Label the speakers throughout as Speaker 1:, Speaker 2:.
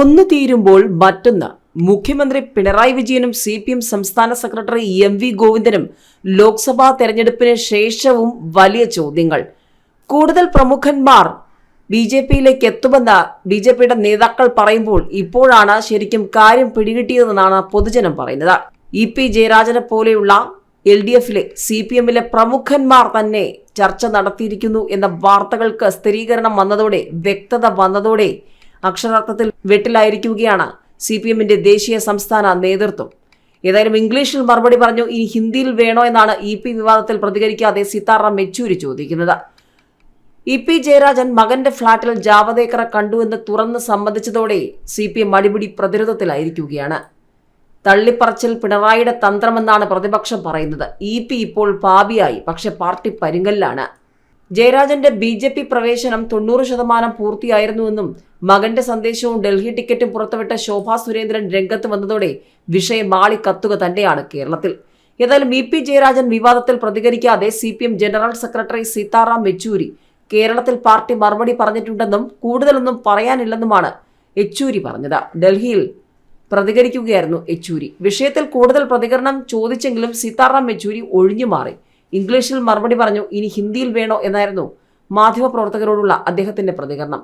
Speaker 1: ഒന്ന് തീരുമ്പോൾ മറ്റൊന്ന്. മുഖ്യമന്ത്രി പിണറായി വിജയനും സി പി എം സംസ്ഥാന സെക്രട്ടറി എം വി ഗോവിന്ദനും ലോക്സഭാ തെരഞ്ഞെടുപ്പിന് ശേഷവും വലിയ ചോദ്യങ്ങൾ. കൂടുതൽ പ്രമുഖന്മാർ ബി ജെ പിയിലേക്ക് എത്തുമെന്ന് ബി ജെ പിയുടെ നേതാക്കൾ പറയുമ്പോൾ ഇപ്പോഴാണ് ശരിക്കും കാര്യം പിടികിട്ടിയതെന്നാണ് പൊതുജനം പറയുന്നത്. ഇ പി ജയരാജനെ പോലെയുള്ള എൽ ഡി എഫിലെ സി പി എമ്മിലെ പ്രമുഖന്മാർ തന്നെ ചർച്ച നടത്തിയിരിക്കുന്നു എന്ന വാർത്തകൾക്ക് സ്ഥിരീകരണം വന്നതോടെ വ്യക്തത വന്നതോടെ അക്ഷരാർത്ഥത്തിൽ വെട്ടിലായിരിക്കുകയാണ് സി പി എമ്മിന്റെ ദേശീയ സംസ്ഥാന നേതൃത്വം. ഏതായാലും ഇംഗ്ലീഷിൽ മറുപടി പറഞ്ഞു ഇനി ഹിന്ദിയിൽ വേണോ എന്നാണ് ഇ പി വിവാദത്തിൽ പ്രതികരിക്കാതെ സീതാറാം യെച്ചൂരി ചോദിക്കുന്നത്. ഇ പി ജയരാജൻ മകന്റെ ഫ്ളാറ്റിൽ ജാവദേക്കറെ കണ്ടുവെന്ന് തുറന്ന് സമ്മതിച്ചതോടെ സി പി എം അടിപിടി പ്രതിരോധത്തിലായിരിക്കുകയാണ്. തള്ളിപ്പറച്ചിൽ പിണറായിയുടെ തന്ത്രമെന്നാണ് പ്രതിപക്ഷം പറയുന്നത്. ഇ പി ഇപ്പോൾ പാപിയായി പക്ഷെ പാർട്ടി പരുങ്ങലിലാണ്. ജയരാജന്റെ ബി ജെ പി പ്രവേശനം തൊണ്ണൂറ് ശതമാനം പൂർത്തിയായിരുന്നുവെന്നും മകന്റെ സന്ദേശവും ഡൽഹി ടിക്കറ്റും പുറത്തുവിട്ട ശോഭാ സുരേന്ദ്രൻ രംഗത്ത് വന്നതോടെ വിഷയം മാളി കത്തുക തന്നെയാണ് കേരളത്തിൽ. ഏതായാലും ഇ പി ജയരാജൻ വിവാദത്തിൽ പ്രതികരിക്കാതെ C P M general secretary Sitaram Yechury കേരളത്തിൽ പാർട്ടി മറുപടി പറഞ്ഞിട്ടുണ്ടെന്നും കൂടുതലൊന്നും പറയാനില്ലെന്നുമാണ് യെച്ചൂരി പറഞ്ഞത്. ഡൽഹിയിൽ പ്രതികരിക്കുകയായിരുന്നു യെച്ചൂരി. വിഷയത്തിൽ കൂടുതൽ പ്രതികരണം ചോദിച്ചെങ്കിലും സീതാറാം യെച്ചൂരി ഒഴിഞ്ഞു മാറി. ഇംഗ്ലീഷിൽ മറുപടി പറഞ്ഞു ഇനി ഹിന്ദിയിൽ വേണോ എന്നായിരുന്നു മാധ്യമപ്രവർത്തകരോടുള്ള അദ്ദേഹത്തിന്റെ പ്രതികരണം.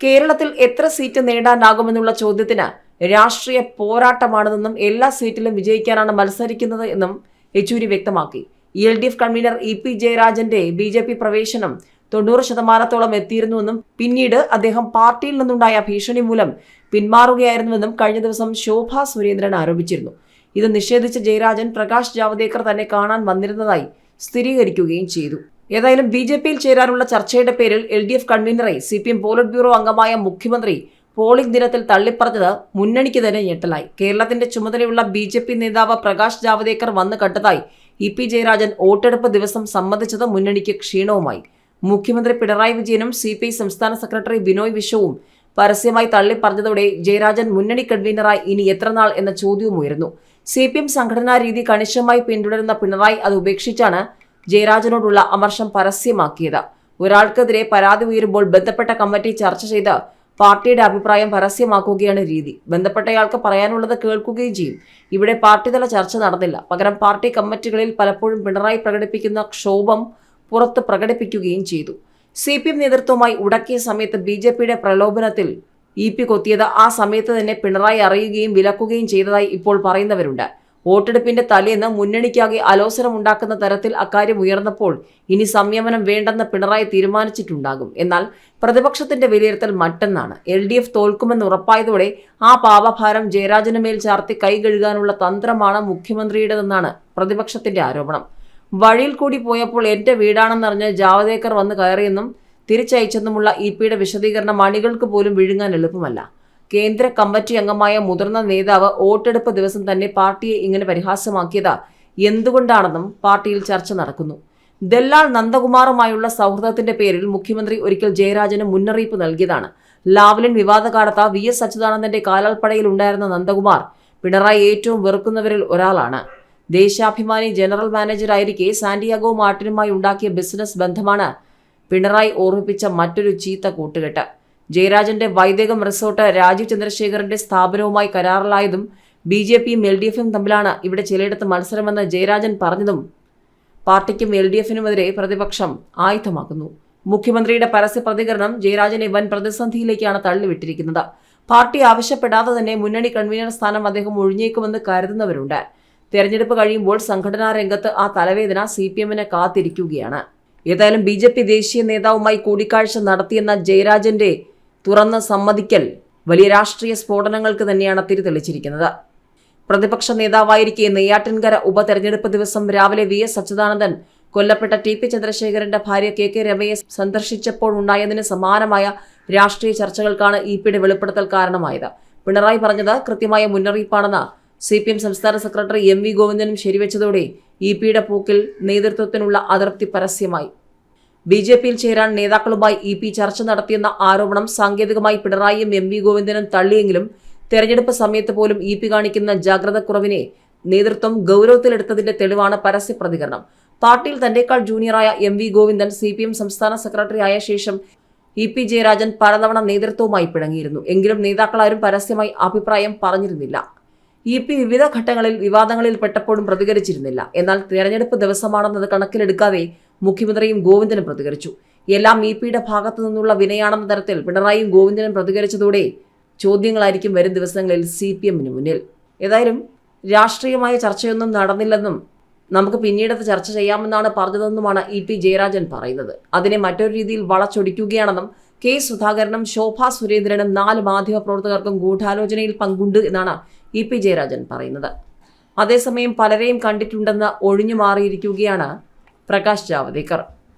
Speaker 1: കേരളത്തിൽ എത്ര സീറ്റ് നേടാനാകുമെന്നുള്ള ചോദ്യത്തിന് രാഷ്ട്രീയ പോരാട്ടമാണെന്നും എല്ലാ സീറ്റിലും വിജയിക്കാനാണ് മത്സരിക്കുന്നത് എന്നും യെച്ചൂരി വ്യക്തമാക്കി. L D F convener E P ജയരാജന്റെ ബി ജെ പി പ്രവേശനം തൊണ്ണൂറ് ശതമാനത്തോളം എത്തിയിരുന്നുവെന്നും പിന്നീട് അദ്ദേഹം പാർട്ടിയിൽ നിന്നുണ്ടായ ഭീഷണി മൂലം പിന്മാറുകയായിരുന്നുവെന്നും കഴിഞ്ഞ ദിവസം ശോഭാ സുരേന്ദ്രൻ ആരോപിച്ചിരുന്നു. ഇത് നിഷേധിച്ച ജയരാജൻ പ്രകാശ് ജാവദേക്കർ തന്നെ കാണാൻ വന്നിരുന്നതായി സ്ഥിരീകരിക്കുകയും ചെയ്തു. ഏതായാലും ബി ജെ പിയിൽ ചേരാനുള്ള ചർച്ചയുടെ പേരിൽ L D F കൺവീനറെ C P M polit bureau അംഗമായ മുഖ്യമന്ത്രി പോളിംഗ് ദിനത്തിൽ തള്ളിപ്പറഞ്ഞത് മുന്നണിക്ക് തന്നെ ഞെട്ടലായി. കേരളത്തിന്റെ ചുമതലയുള്ള ബി ജെ പി നേതാവ് പ്രകാശ് ജാവദേക്കർ വന്നു കണ്ടതായി ഇ പി ജയരാജൻ വോട്ടെടുപ്പ് ദിവസം സമ്മതിച്ചത് മുന്നണിക്ക് ക്ഷീണവുമായി. മുഖ്യമന്ത്രി പിണറായി വിജയനും സി പി ഐ സംസ്ഥാന സെക്രട്ടറി ബിനോയ് വിശ്വവും പരസ്യമായി തള്ളിപ്പറഞ്ഞതോടെ ജയരാജൻ മുന്നണി കൺവീനറായി ഇനി എത്രനാൾ എന്ന ചോദ്യവും ഉയർന്നു സി പി എം സംഘടനാ രീതി കണിശമായി പിന്തുടരുന്ന പിണറായി അത് ഉപേക്ഷിച്ചാണ് ജയരാജനോടുള്ള അമർഷം പരസ്യമാക്കിയത്. ഒരാൾക്കെതിരെ പരാതി ഉയരുമ്പോൾ ബന്ധപ്പെട്ട കമ്മിറ്റി ചർച്ച ചെയ്ത് പാർട്ടിയുടെ അഭിപ്രായം പരസ്യമാക്കുകയാണ് രീതി. ബന്ധപ്പെട്ടയാൾക്ക് പറയാനുള്ളത് കേൾക്കുകയും ചെയ്യും. ഇവിടെ പാർട്ടിതല ചർച്ച നടന്നില്ല. പകരം പാർട്ടി കമ്മിറ്റികളിൽ പലപ്പോഴും പിണറായി പ്രകടിപ്പിക്കുന്ന ക്ഷോഭം പുറത്ത് പ്രകടിപ്പിക്കുകയും ചെയ്തു. സി പി എം നേതൃത്വവുമായി ഉടക്കിയ സമയത്ത് ബി ജെ പിയുടെ പ്രലോഭനത്തിൽ ഇ പി കൊത്തിയത് ആ സമയത്ത് തന്നെ പിണറായി അറിയുകയും വിലക്കുകയും ചെയ്തതായി ഇപ്പോൾ പറയുന്നവരുണ്ട്. വോട്ടെടുപ്പിന്റെ തലേന്ന് മുന്നണിക്കാകെ അലോസരമുണ്ടാക്കുന്ന തരത്തിൽ അക്കാര്യം ഉയർന്നപ്പോൾ ഇനി സംയമനം വേണ്ടെന്ന് പിണറായി തീരുമാനിച്ചിട്ടുണ്ടാകും. എന്നാൽ പ്രതിപക്ഷത്തിന്റെ വിലയിരുത്തൽ മറ്റൊന്നാണ് എൽ ഡി എഫ് തോൽക്കുമെന്ന് ഉറപ്പായതോടെ ആ പാപഭാരം ജയരാജന് മേൽ ചാർത്തി കൈകഴുകാനുള്ള തന്ത്രമാണ് മുഖ്യമന്ത്രിയുടേതെന്നാണ് പ്രതിപക്ഷത്തിന്റെ ആരോപണം. വഴിയിൽ കൂടി പോയപ്പോൾ എന്റെ വീടാണെന്നറിഞ്ഞ് ജാവദേക്കർ വന്ന് കയറിയെന്നും തിരിച്ചയച്ചെന്നുമുള്ള ഇ പിയുടെ വിശദീകരണം അണികൾക്ക് പോലും വിഴുങ്ങാൻ എളുപ്പമല്ല. കേന്ദ്ര കമ്മിറ്റി അംഗമായ മുതിർന്ന നേതാവ് വോട്ടെടുപ്പ് ദിവസം തന്നെ പാർട്ടിയെ ഇങ്ങനെ പരിഹാസമാക്കിയത് എന്തുകൊണ്ടാണെന്നും പാർട്ടിയിൽ ചർച്ച നടക്കുന്നു. ദല്ലാൽ നന്ദകുമാറുമായുള്ള സൗഹൃദത്തിന്റെ പേരിൽ മുഖ്യമന്ത്രി ഒരിക്കൽ ജയരാജന് മുന്നറിയിപ്പ് നൽകിയതാണ്. ലാവ്ലിൻ വിവാദകാലത്ത് വി എസ് അച്യുതാനന്ദന്റെ കാലാൾപ്പടയിൽ ഉണ്ടായിരുന്ന നന്ദകുമാർ പിണറായി ഏറ്റവും വെറുക്കുന്നവരിൽ ഒരാളാണ്. ദേശാഭിമാനി ജനറൽ മാനേജറായിരിക്കെ സാന്റിയാഗോ മാർട്ടിനുമായി ഉണ്ടാക്കിയ ബിസിനസ് ബന്ധമാണ് പിണറായി ഓർമ്മിപ്പിച്ച മറ്റൊരു ചീത്ത കൂട്ടുകെട്ട്. ജയരാജന്റെ വൈദേകം റിസോർട്ട് രാജീവ് ചന്ദ്രശേഖറിന്റെ സ്ഥാപനവുമായി കരാറിലായതും ബി ജെ പിയും എൽ ഡി എഫും തമ്മിലാണ് ഇവിടെ ചിലയിടത്ത് മത്സരമെന്ന് ജയരാജൻ പറഞ്ഞതും പാർട്ടിക്കും എൽ ഡി എഫിനുമെതിരെ പ്രതിപക്ഷം ആയുധമാക്കുന്നു. മുഖ്യമന്ത്രിയുടെ പരസ്യ പ്രതികരണം ജയരാജനെ വൻ പ്രതിസന്ധിയിലേക്കാണ് തള്ളിവിട്ടിരിക്കുന്നത്. പാർട്ടി ആവശ്യപ്പെടാതെ തന്നെ മുന്നണി കൺവീനർ സ്ഥാനം അദ്ദേഹം ഒഴിഞ്ഞേക്കുമെന്ന് കരുതുന്നവരുണ്ട്. തെരഞ്ഞെടുപ്പ് കഴിയുമ്പോൾ സംഘടനാ രംഗത്ത് ആ തലവേദന സി പി എമ്മിനെ കാത്തിരിക്കുകയാണ്. ഏതായാലും ബി ജെ പി ദേശീയ നേതാവുമായി കൂടിക്കാഴ്ച നടത്തിയെന്ന ജയരാജന്റെ തുറന്ന സമ്മതിക്കൽ വലിയ രാഷ്ട്രീയ സ്ഫോടനങ്ങൾക്ക് തന്നെയാണ് തിരിതെളിച്ചിരിക്കുന്നത്. പ്രതിപക്ഷ നേതാവായിരിക്കെ നെയ്യാറ്റിൻകര ഉപതെരഞ്ഞെടുപ്പ് ദിവസം രാവിലെ വി എസ് അച്യുതാനന്ദൻ കൊല്ലപ്പെട്ട ടി പി ചന്ദ്രശേഖരന്റെ ഭാര്യ കെ കെ രമയെ സന്ദർശിച്ചപ്പോൾ ഉണ്ടായതിന് സമാനമായ രാഷ്ട്രീയ ചർച്ചകൾക്കാണ് ഇ പിയുടെ വെളിപ്പെടുത്തൽ കാരണമായത്. പിണറായി പറഞ്ഞത് കൃത്യമായ മുന്നറിയിപ്പാണെന്ന് സി പി എം സംസ്ഥാന സെക്രട്ടറി എം വി ഗോവിന്ദനും ശരിവെച്ചതോടെ ഇ പിയുടെ പോക്കിൽ നേതൃത്വത്തിനുള്ള അതൃപ്തി പരസ്യമായി. ബി ജെ പിയിൽ ചേരാൻ നേതാക്കളുമായി ഇ പി ചർച്ച നടത്തിയെന്ന ആരോപണം സാങ്കേതികമായി പിണറായിയും എം വി ഗോവിന്ദനും തള്ളിയെങ്കിലും തെരഞ്ഞെടുപ്പ് സമയത്ത് പോലും ഇ പി കാണിക്കുന്ന ജാഗ്രതക്കുറവിനെ നേതൃത്വം ഗൗരവത്തിലെടുത്തതിന്റെ തെളിവാണ് പരസ്യ പ്രതികരണം. പാർട്ടിയിൽ തന്റെക്കാൾ ജൂനിയറായ M V Govindan C P M സംസ്ഥാന സെക്രട്ടറി ആയ ശേഷം ഇ പി ജയരാജൻ പലതവണ നേതൃത്വവുമായി പിണങ്ങിയിരുന്നു. എങ്കിലും നേതാക്കളാരും പരസ്യമായി അഭിപ്രായം പറഞ്ഞിരുന്നില്ല. ഇ പി വിവിധ ഘട്ടങ്ങളിൽ വിവാദങ്ങളിൽ പെട്ടപ്പോഴും പ്രതികരിച്ചിരുന്നില്ല. എന്നാൽ തെരഞ്ഞെടുപ്പ് ദിവസമാണെന്നത് കണക്കിലെടുക്കാതെ മുഖ്യമന്ത്രിയും ഗോവിന്ദനും പ്രതികരിച്ചു. എല്ലാം ഇ പിയുടെ ഭാഗത്തു നിന്നുള്ള വിനയാണെന്ന തരത്തിൽ പിണറായിയും ഗോവിന്ദനും പ്രതികരിച്ചതോടെ ചോദ്യങ്ങളായിരിക്കും വരും ദിവസങ്ങളിൽ സി പി എമ്മിന് മുന്നിൽ. ഏതായാലും രാഷ്ട്രീയമായ ചർച്ചയൊന്നും നടന്നില്ലെന്നും നമുക്ക് പിന്നീടത് ചർച്ച ചെയ്യാമെന്നാണ് പറഞ്ഞതെന്നുമാണ് ഇ പി ജയരാജൻ പറയുന്നത്. അതിനെ മറ്റൊരു രീതിയിൽ വളച്ചൊടിക്കുകയാണെന്നും കെ സുധാകരനും ശോഭ സുരേന്ദ്രനും നാല് മാധ്യമപ്രവർത്തകർക്കും ഗൂഢാലോചനയിൽ പങ്കുണ്ട് എന്നാണ് ഇ പി ജയരാജൻ പറയുന്നത്. അതേസമയം പലരെയും കണ്ടിട്ടുണ്ടെന്ന് ഒഴിഞ്ഞു മാറിയിരിക്കുകയാണ് പ്രകാശ് ജാവദേക്കർ.